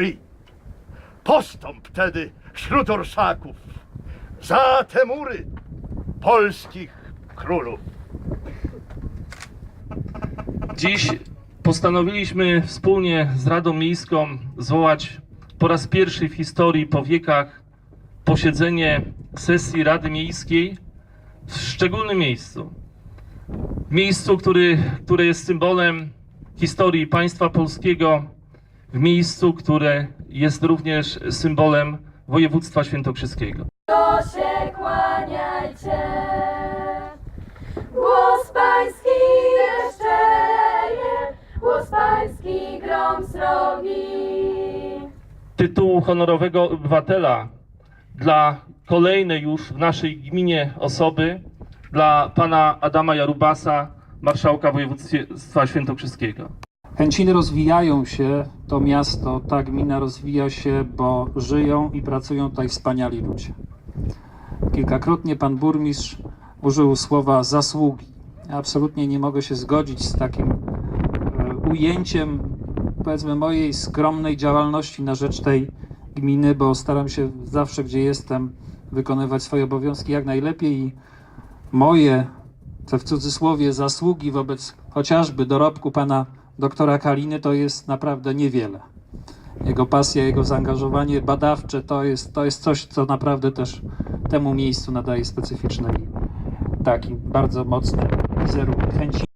I postąp tedy wśród orszaków za te mury polskich królów. Dziś postanowiliśmy wspólnie z Radą Miejską zwołać po raz pierwszy w historii po wiekach posiedzenie sesji Rady Miejskiej w szczególnym miejscu. Miejscu, który, które jest symbolem historii państwa polskiego, w miejscu, które jest również symbolem województwa świętokrzyskiego. To się kłaniajcie. Głos pański deszczeje, głos pański grom srogi. tytułu honorowego obywatela dla kolejnej już w naszej gminie osoby, dla pana Adama Jarubasa, marszałka województwa świętokrzyskiego. Chęciny rozwijają się, to miasto, ta gmina rozwija się, bo żyją i pracują tutaj wspaniali ludzie. Kilkakrotnie pan burmistrz użył słowa zasługi. Absolutnie nie mogę się zgodzić z takim e, ujęciem, powiedzmy, mojej skromnej działalności na rzecz tej gminy, bo staram się zawsze, gdzie jestem, wykonywać swoje obowiązki jak najlepiej i moje, te w cudzysłowie, zasługi wobec chociażby dorobku pana doktora Kaliny to jest naprawdę niewiele. Jego pasja, jego zaangażowanie badawcze to jest, to jest coś, co naprawdę też temu miejscu nadaje specyficzny taki bardzo mocny wizerunek chęci